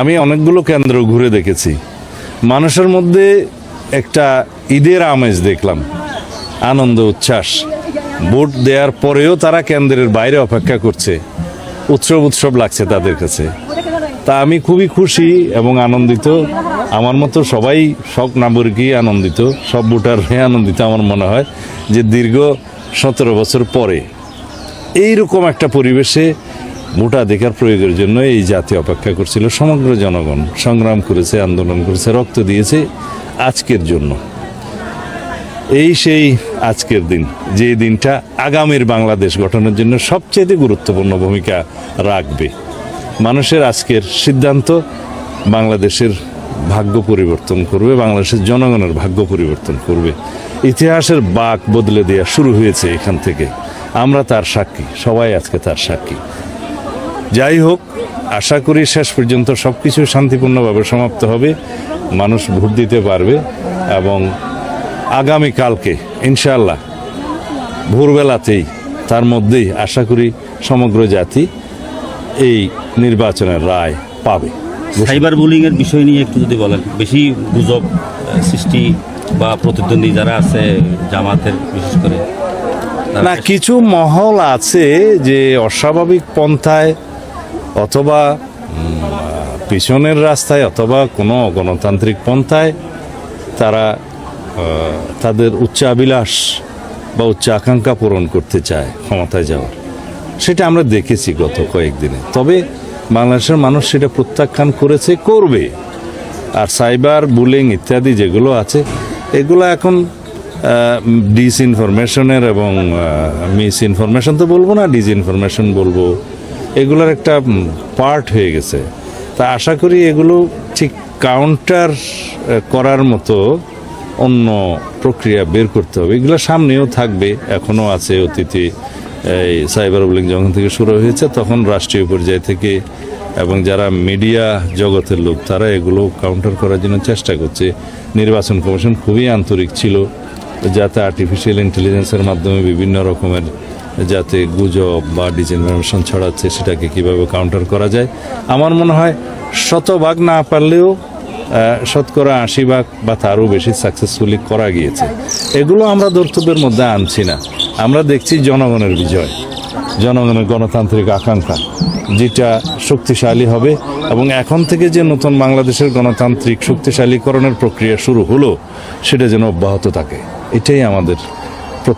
আমি অনেকগুলো কেন্দ্র ঘুরে দেখেছি। মানুষের মধ্যে একটা ঈদের আমেজ দেখলাম, আনন্দ, উচ্ছ্বাস। ভোট দেওয়ার পরেও তারা কেন্দ্রের বাইরে অপেক্ষা করছে। উৎসব উৎসব লাগছে তাদের কাছে। তা আমি খুবই খুশি এবং আনন্দিত। আমার মতো সবাই সব নাগরিকই আনন্দিত, সব ভোটারই আনন্দিত আমার মনে হয় যে দীর্ঘ সতেরো বছর পরে এইরকম একটা পরিবেশে ভোটাধিকার প্রয়োগের জন্য এই জাতি অপেক্ষা করছিল। সমগ্র জনগণ সংগ্রাম করেছে, আন্দোলন করেছে, রক্ত দিয়েছে আজকের জন্য। এই সেই আজকের দিন, যে দিনটা আগামীর বাংলাদেশ গঠনের জন্য সবচেয়ে গুরুত্বপূর্ণ ভূমিকা রাখবে। মানুষের আজকের সিদ্ধান্ত বাংলাদেশের ভাগ্য পরিবর্তন করবে, বাংলাদেশের জনগণের ভাগ্য পরিবর্তন করবে। ইতিহাসের বাক বদলে দেওয়া শুরু হয়েছে এখান থেকে। আমরা তার সাক্ষী, সবাই আজকে তার সাক্ষী। যাই হোক আশা করি শেষ পর্যন্ত সব কিছু শান্তিপূর্ণভাবে সমাপ্ত হবে মানুষ ভোট দিতে পারবে এবং আগামীকালকে ইনশাআল্লাহ ভোরবেলাতেই তার মধ্যেই আশা করি সমগ্র জাতি এই নির্বাচনের রায় পাবে। সাইবার বুলিংয়ের বিষয় নিয়ে একটু যদি বলেন বেশি গুজব সৃষ্টি বা প্রতিদ্বন্দ্বী যারা আছে জামাতের বিশেষ করে না কিছু মহল আছে যে অস্বাভাবিক পন্থায় অথবা পিছনের রাস্তায় অথবা কোনো গণতান্ত্রিক পন্থায় তারা তাদের উচ্চাবিলাস বা উচ্চ আকাঙ্ক্ষা পূরণ করতে চায় ক্ষমতায় যাওয়ার। সেটা আমরা দেখেছি গত কয়েকদিনে। তবে বাংলাদেশের মানুষ সেটা প্রত্যাখ্যান করেছে, করবে। আর সাইবার বুলিং ইত্যাদি যেগুলো আছে, এগুলো এখন ডিস ইনফরমেশনের এবং মিস ইনফরমেশন তো বলব না ডিস ইনফরমেশন বলব এগুলোর একটা পার্ট হয়ে গেছে। তা আশা করি এগুলো ঠিক কাউন্টার করার মতো অন্য প্রক্রিয়া বের করতে হবে। এগুলো সামনেও থাকবে, এখনও আছে অতীতে এই সাইবার বুলিং যখন থেকে শুরু হয়েছে, তখন রাষ্ট্রীয় পর্যায় থেকে এবং যারা মিডিয়া জগতের লোক, তারা এগুলো কাউন্টার করার জন্য চেষ্টা করছে। নির্বাচন কমিশন খুবই আন্তরিক ছিল, যাতে আর্টিফিশিয়াল ইন্টেলিজেন্সের মাধ্যমে বিভিন্ন রকমের যাতে গুজব বা ডিসইনফরমেশন ছড়াচ্ছে, সেটাকে কীভাবে কাউন্টার করা যায়। আমার মনে হয় শতভাগ না পারলেও শতকরা আশি ভাগ বা তারও বেশি সাকসেসফুলি করা গিয়েছে। এগুলো আমরা দর্তব্যের মধ্যে আনছি না। আমরা দেখছি জনগণের বিজয়, জনগণের গণতান্ত্রিক আকাঙ্ক্ষা, যেটা শক্তিশালী হবে এবং এখন থেকে যে নতুন বাংলাদেশের গণতান্ত্রিক শক্তিশালীকরণের প্রক্রিয়া শুরু হলো, সেটা যেন অব্যাহত থাকে। এটাই আমাদের